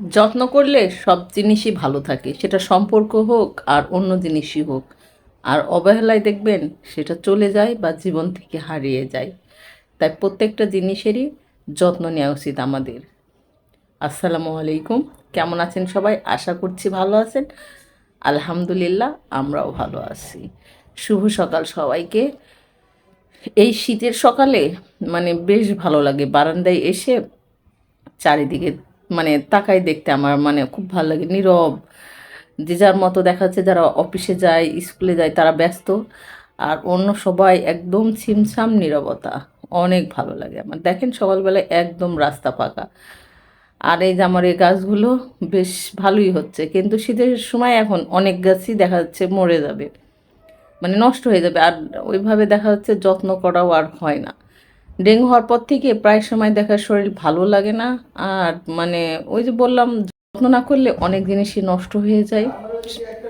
যত্ন করলে সব জিনিসই ভালো থাকে। সেটা সম্পর্ক হোক আর অন্য জিনিসই হোক। আর অবহেলায় দেখবেন সেটা চলে যায় বা জীবন থেকে হারিয়ে যায়। তাই প্রত্যেকটা জিনিসেরই যত্ন নেওয়া উচিত আমাদের। আসসালামু আলাইকুম। কেমন আছেন সবাই? আশা করছি ভালো আছেন। আলহামদুলিল্লাহ, আমরাও ভালো আছি। শুভ সকাল সবাইকে। এই শীতের সকালে মানে বেশ ভালো লাগে। বারান্দায় এসে চারিদিকে মানে তাকাই দেখতে আমার মানে খুব ভালো লাগে। নীরব, যে যার মতো দেখা যাচ্ছে যারা অফিসে যায়, স্কুলে যায়, তারা ব্যস্ত। আর অন্য সবাই একদম ছিমছাম নীরবতা। অনেক ভালো লাগে আমার। দেখেন সকালবেলায় একদম রাস্তা ফাঁকা। আর এই যে আমার এই গাছগুলো বেশ ভালোই হচ্ছে। কিন্তু শীতের সময় এখন অনেক গাছই দেখা যাচ্ছে মরে যাবে। মানে নষ্ট হয়ে যাবে। আর ওইভাবে দেখা যাচ্ছে যত্ন করাও আর হয় না। ডেঙ্গু হওয়ার পর থেকে প্রায় সময় দেখা শরীর ভালো লাগে না। আর মানে ওই যে বললাম, যত্ন না করলে অনেক জিনিসই নষ্ট হয়ে যায়।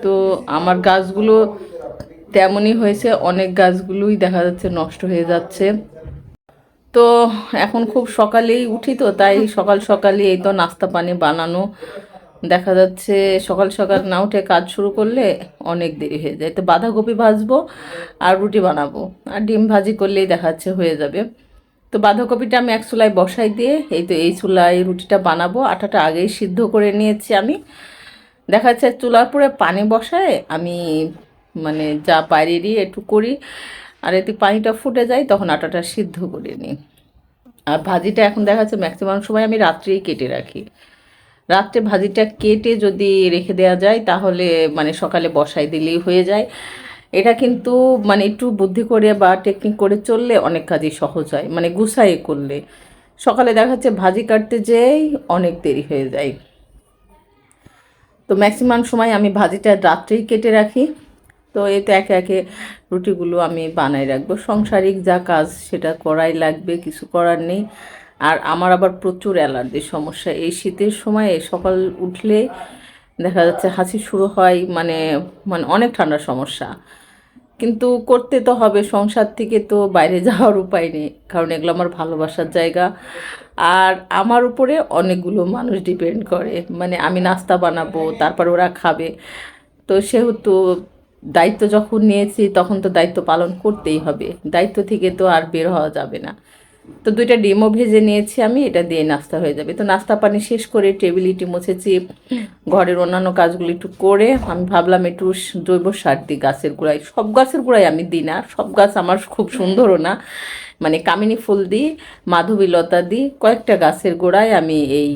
তো আমার গাছগুলো তেমনই হয়েছে, অনেক গাছগুলোই দেখা যাচ্ছে নষ্ট হয়ে যাচ্ছে। তো এখন খুব সকালেই উঠি তো, তাই সকাল সকালে এই তো নাস্তা পানি বানানো। দেখা যাচ্ছে সকাল সকাল না উঠে কাজ শুরু করলে অনেক দেরি হয়ে যায়। তো বাঁধাকপি ভাজবো আর রুটি বানাবো। আর ডিম ভাজি করলেই দেখা যাচ্ছে হয়ে যাবে। তো বাঁধাকপিটা আমি এক চুলায় বসাই দিয়ে, এই তো এই চুলায় রুটিটা বানাবো। আটাটা আগেই সিদ্ধ করে নিয়েছি আমি। দেখা যাচ্ছে চুলার পরে পানি বসায় আমি মানে যা বাইরে দিয়ে একটু করি। আর এতে পানিটা ফুটে যায়, তখন আটাটা সিদ্ধ করে নিই। আর ভাজিটা এখন দেখা যাচ্ছে ম্যাক্সিমাম সময় আমি রাত্রেই কেটে রাখি। রাত্রে ভাজিটা কেটে যদি রেখে দেওয়া যায়, তাহলে মানে সকালে বসাই দিলেই হয়ে যায়। এটা কিন্তু মানে একটু বুদ্ধি করে বা টেকনিক করে চললে অনেক কাজই সহজ হয় মানে গুছাই করলে। সকালে দেখা যাচ্ছে ভাজি কাটতে যেই অনেক দেরি হয়ে যায়। তো ম্যাক্সিমাম সময় আমি ভাজিটা রাত্রেই কেটে রাখি। তো এতে একে একে রুটিগুলো আমি বানাই রাখব। সংসারিক যা কাজ সেটা করাই লাগবে, কিছু করার নেই। আর আমার আবার প্রচুর অ্যালার্জির সমস্যা। এই শীতের সময়ে সকাল উঠলে দেখা যাচ্ছে হাসি শুরু হয় মানে মানে অনেক ঠান্ডার সমস্যা। কিন্তু করতে তো হবে, সংসার থেকে তো বাইরে যাওয়ার উপায় নেই, কারণ এগুলো আমার ভালোবাসার জায়গা। আর আমার উপরে অনেকগুলো মানুষ ডিপেন্ড করে মানে আমি নাস্তা বানাবো, তারপর ওরা খাবে। তো সেহেতু দায়িত্ব যখন নিয়েছি, তখন তো দায়িত্ব পালন করতেই হবে। দায়িত্ব থেকে তো আর বের হওয়া যাবে না। তো দুইটা ডিমও ভেজে নিয়েছি আমি, এটা দিয়ে নাস্তা হয়ে যাবে। তো নাস্তা পানি শেষ করে টেবিল ইটি মুছেছি, ঘরের অন্যান্য কাজগুলো একটু করে। আমি ভাবলাম একটু জৈব সার দিই, গাছের গোড়ায়। সব গাছের গোড়ায় আমি দিই না, সব গাছ আমার খুব সুন্দরও না। মানে কামিনী ফুল দিই, মাধবীলতা দিই, কয়েকটা গাছের গোড়ায় আমি এই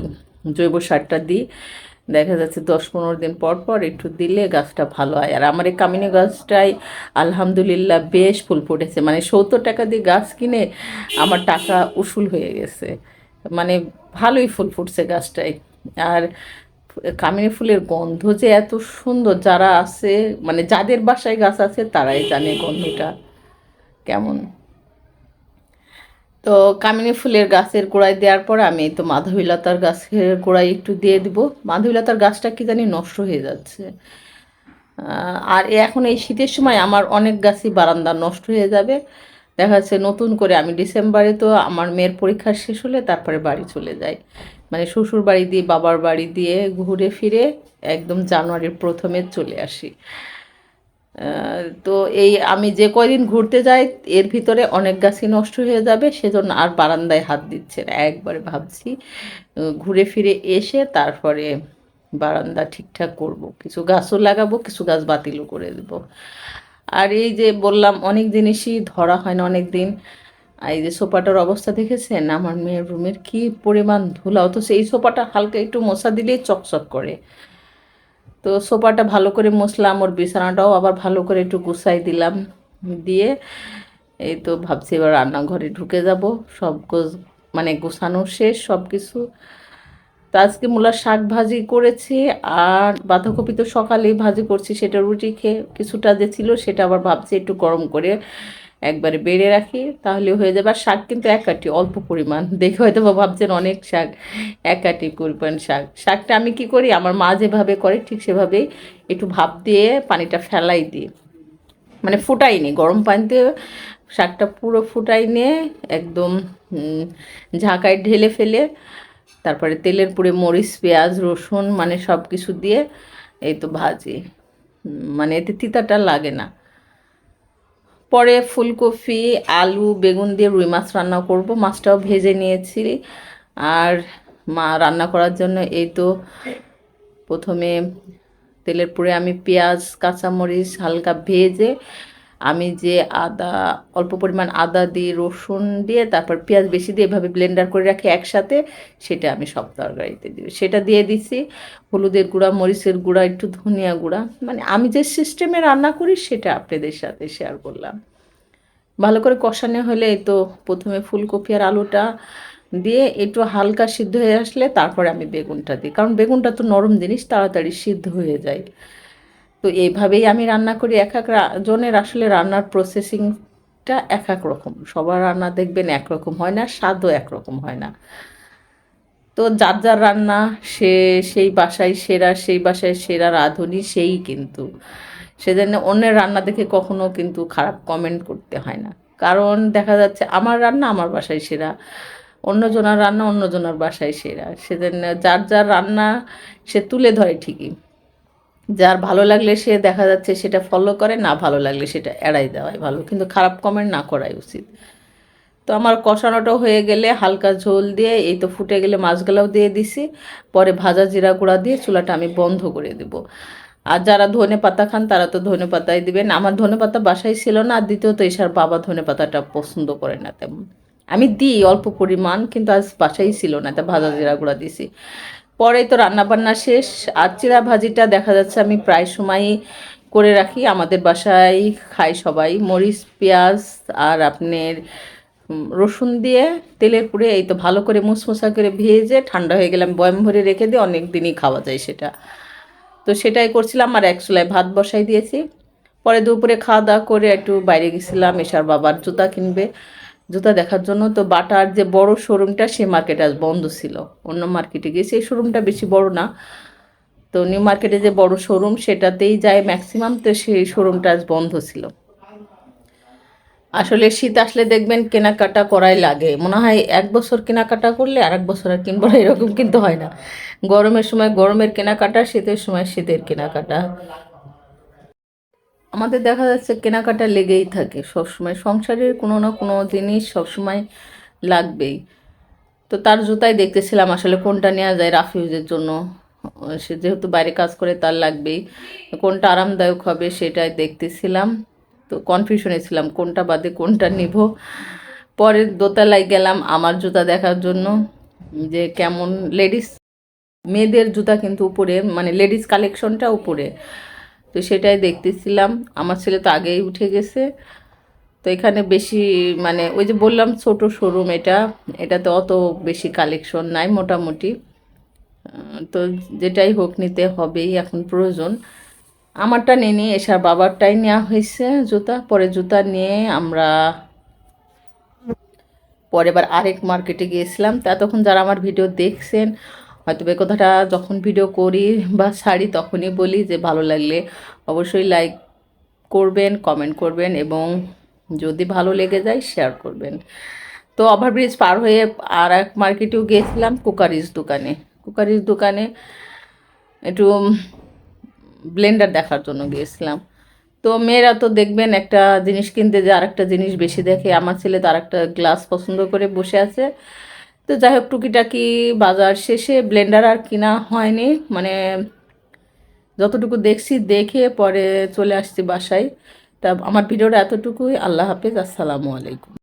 জৈব সারটা দিই। দেখা যাচ্ছে দশ পনেরো দিন পর পর একটু দিলে গাছটা ভালো হয়। আর আমার এই কামিনী গাছটাই আলহামদুলিল্লাহ বেশ ফুল ফুটেছে। মানে সত্তর টাকা দিয়ে গাছ কিনে আমার টাকা উসুল হয়ে গেছে। মানে ভালোই ফুল ফুটছে গাছটাই আর কামিনী ফুলের গন্ধ যে এত সুন্দর যারা আছে মানে যাদের বাসায় গাছ আছে তারাই জানে গন্ধটা কেমন। তো কামিনী ফুলের গাছের গোড়ায় দেওয়ার পর আমি তো মাধবীলতার গাছের গোড়ায় একটু দিয়ে দিব। মাধবীলতার গাছটা কি জানি নষ্ট হয়ে যাচ্ছে। আর এখন এই শীতের সময় আমার অনেক গাছই বারান্দা নষ্ট হয়ে যাবে। দেখা যাচ্ছে নতুন করে আমি ডিসেম্বরে তো আমার মেয়ের পরীক্ষা শেষ হলে তারপরে বাড়ি চলে যাই। মানে শ্বশুর বাড়ি দিয়ে, বাবার বাড়ি দিয়ে ঘুরে ফিরে একদম জানুয়ারির প্রথমে চলে আসি। তো এই আমি যে কয়দিন ঘুরতে যাই, এর ভিতরে অনেক গাছই নষ্ট হয়ে যাবে, সেজন্য আর বারান্দায় হাত দিচ্ছে না। একবারে ভাবছি ঘুরে ফিরে এসে তারপরে বারান্দা ঠিকঠাক করব। কিছু গাছও লাগাবো, কিছু গাছ বাতিলও করে দেব। আর এই যে বললাম, অনেক জিনিসই ধরা হয় না অনেক দিন এই যে সোফাটার অবস্থা দেখেছেন? আমার মেয়ের রুমের কি পরিমাণ ধুলা, অথচ এই সোফাটা হালকা একটু মশা দিলেই চকচক করে। তো সোফাটা ভালো করে মুছলাম, ওর বিছানাটাও আবার ভালো করে একটু গুছাই দিলাম। দিয়ে এই তো ভাবছি এবার রান্নাঘরে ঢুকে যাব। সব মানে গোছানো শেষ সব কিছু তো আজকে মূলার শাক ভাজি করেছি আর বাঁধাকপি তো সকালেই ভাজি করছি, সেটা রুটি খেয়ে কিছুটা যে ছিল সেটা আবার ভাবছি একটু গরম করে একবারে বেড়ে রাখি, তাহলে হয়ে যাবে। আর শাক কিন্তু এক কাটি অল্প পরিমাণ। দেখে হয়তো বা ভাবছেন অনেক শাক, এক কাটি পরিমাণ শাক। শাকটা আমি কি করি? আমার মা যেভাবে করে, ঠিক সেভাবেই একটু ভাপ দিয়ে পানিটা ফেলাই দিই। মানে ফুটাই নি, গরম পানিতে শাকটা পুরো ফুটাই নিয়ে একদম ঝাঁকায় ঢেলে ফেলে, তারপরে তেলের পুরে মরিচ, পেঁয়াজ, রসুন মানে সব কিছু দিয়ে এই তো ভাজি। মানে এতে তিতাটা লাগে না। পরে ফুলকপি, আলু, বেগুন দিয়ে রুই মাছ রান্না করব। মাছটাও ভেজে নিয়েছি। আর মা রান্না করার জন্য এই তো প্রথমে তেলের পুরে আমি পেঁয়াজ, কাঁচামরিচ হালকা ভেজে আমি যে আদা, অল্প পরিমাণ আদা দিয়ে, রসুন দিয়ে, তারপর পেঁয়াজ বেশি দিয়ে এভাবে ব্লেন্ডার করে রাখি একসাথে, সেটা আমি সব তরকারিতে দিই। সেটা দিয়ে দিছি, হলুদের গুঁড়া, মরিচের গুঁড়া, একটু ধনিয়া গুঁড়া। মানে আমি যে সিস্টেমে রান্না করি, সেটা আপনাদের সাথে শেয়ার করলাম। ভালো করে কষানো হলে তো প্রথমে ফুলকপি আর আলুটা দিয়ে একটু হালকা সিদ্ধ হয়ে আসলে তারপরে আমি বেগুনটা দিই। কারণ বেগুনটা তো নরম জিনিস, তাড়াতাড়ি সিদ্ধ হয়ে যায়। তো এইভাবেই আমি রান্না করি, এক এক জনের আসলে রান্নার প্রসেসিংটা এক এক রকম। সবার রান্না দেখবেন একরকম হয় না, স্বাদও একরকম হয় না। তো যার যার রান্না, সে সেই বাসায় সেরা, সেই বাসায় সেরা রাঁধুনি সেই কিন্তু। সেজন্য অন্যের রান্না দেখে কখনো কিন্তু খারাপ কমেন্ট করতে হয় না। কারণ দেখা যাচ্ছে আমার রান্না আমার বাসায় সেরা, অন্যজনের রান্না অন্যজনের বাসায় সেরা। সেজন্য যার যার রান্না সে তুলে ধরে ঠিকই। যার ভালো লাগলে সে দেখা যাচ্ছে সেটা ফলো করে, না ভালো লাগলে সেটা এড়াই দেওয়াই ভালো। কিন্তু খারাপ কমেন্ট না করাই উচিত। তো আমার কষানোটাও হয়ে গেলে হালকা ঝোল দিয়ে, এই তো ফুটে গেলে মাছগুলাও দিয়ে দিছি। পরে ভাজা জিরা গুঁড়া দিয়ে চুলাটা আমি বন্ধ করে দেব। আর যারা ধনে পাতা খান, তারা তো ধনে পাতাই দিবেন। আমার ধনে পাতা বাসায় ছিল না, আর দ্বিতীয়ত এসার বাবা ধনে পাতাটা পছন্দ করে না তেমন। আমি দিই অল্প পরিমাণ, কিন্তু আজ বাসাই ছিল না, তা ভাজা জিরা গুঁড়া দিছি। পরে তো রান্না বান্না শেষ। আর চিরা ভাজিটা দেখা যাচ্ছে আমি প্রায় সময়ই করে রাখি। আমাদের বাসায় খাই সবাই। মরিচ, পেঁয়াজ আর আপনার রসুন দিয়ে তেলের পুরে এই তো ভালো করে মুসমুসা করে ভেজে ঠান্ডা হয়ে গেলাম বয়ম ভরে রেখে দিয়ে অনেক দিনই খাওয়া যায় সেটা। তো সেটাই করছিলাম আর এক চুলায় ভাত বসাই দিয়েছি। পরে দুপুরে খাওয়া দাওয়া করে একটু বাইরে গেছিলাম, এসার বাবার জুতা কিনবে। জুতা দেখার জন্য তো বাটার যে বড় শোরুমটা সে মার্কেট আজ বন্ধ ছিল। অন্য মার্কেটে গেছি এই শোরুমটা বেশি বড় না। তো নিউ মার্কেটে যে বড় শোরুম সেটাতেই যায় ম্যাক্সিমাম তো সেই শোরুমটা আজ বন্ধ ছিল। আসলে শীত আসলে দেখবেন কেনাকাটা করাই লাগে। মনে হয় এক বছর কেনাকাটা করলে আর এক বছর আর কিনবো এরকম কিন্তু হয় না। গরমের সময় গরমের কেনাকাটা, শীতের সময় শীতের কেনাকাটা। আমাদের দেখা যাচ্ছে কেনাকাটা লেগেই থাকে সবসময়। সংসারের কোনো না কোনো জিনিস সবসময় লাগবেই। তো তার জুতাই দেখতেছিলাম আসলে কোনটা নেওয়া যায় রাফিউজের জন্য। সে যেহেতু বাইরে কাজ করে তার লাগবেই। কোনটা আরামদায়ক হবে সেটাই দেখতেছিলাম। তো কনফিউশনে ছিলাম কোনটা বাদে কোনটা নিব। পরে দোতলায় গেলাম আমার জুতা দেখার জন্য। যে কেমন লেডিস মেয়েদের জুতা কিন্তু উপরে মানে লেডিস কালেকশনটা উপরে। তো সেটাই দেখতেছিলাম। আমার ছেলে তো আগেই উঠে গেছে। তো এখানে বেশি মানে ওই যে বললাম ছোট শোরুম এটা। এটাতে অত বেশি কালেকশন নাই মোটামুটি। তো যেটাই হোক নিতে হবেই, এখন প্রয়োজন। আমারটা নিয়ে নিয়ে এসার বাবারটাই নেওয়া হয়েছে জুতা। পরে জুতা নিয়ে আমরা পরে এবার আরেক মার্কেটে গিয়েছিলাম। তা তখন যারা আমার ভিডিও দেখছেন হয়তো এই কথাটা যখন ভিডিও করি বা ছাড়ি তখনই বলি যে ভালো লাগলে অবশ্যই লাইক করবেন কমেন্ট করবেন এবং যদি ভালো লেগে যায় শেয়ার করবেন। তো ওভারব্রিজ পার হয়ে আর এক মার্কেটেও গিয়েছিলাম কুকারিজ দোকানে। কুকারিজ দোকানে একটু ব্লেন্ডার দেখার জন্য গিয়েছিলাম। তো মেয়েরা তো দেখবেন একটা জিনিস কিনতে যে আরেকটা জিনিস বেশি দেখে। আমার ছেলে তো আরেকটা গ্লাস পছন্দ করে বসে আছে। তো যাই হোক টুকিটাকি বাজার শেষে ব্লেন্ডার আর কিনা হয়নি। মানে যতটুকু দেখছি, দেখে পরে চলে আসছি বাসায়। তা আমার ভিডিওটা এতটুকুই। আল্লাহ হাফেজ, আসসালামু আলাইকুম।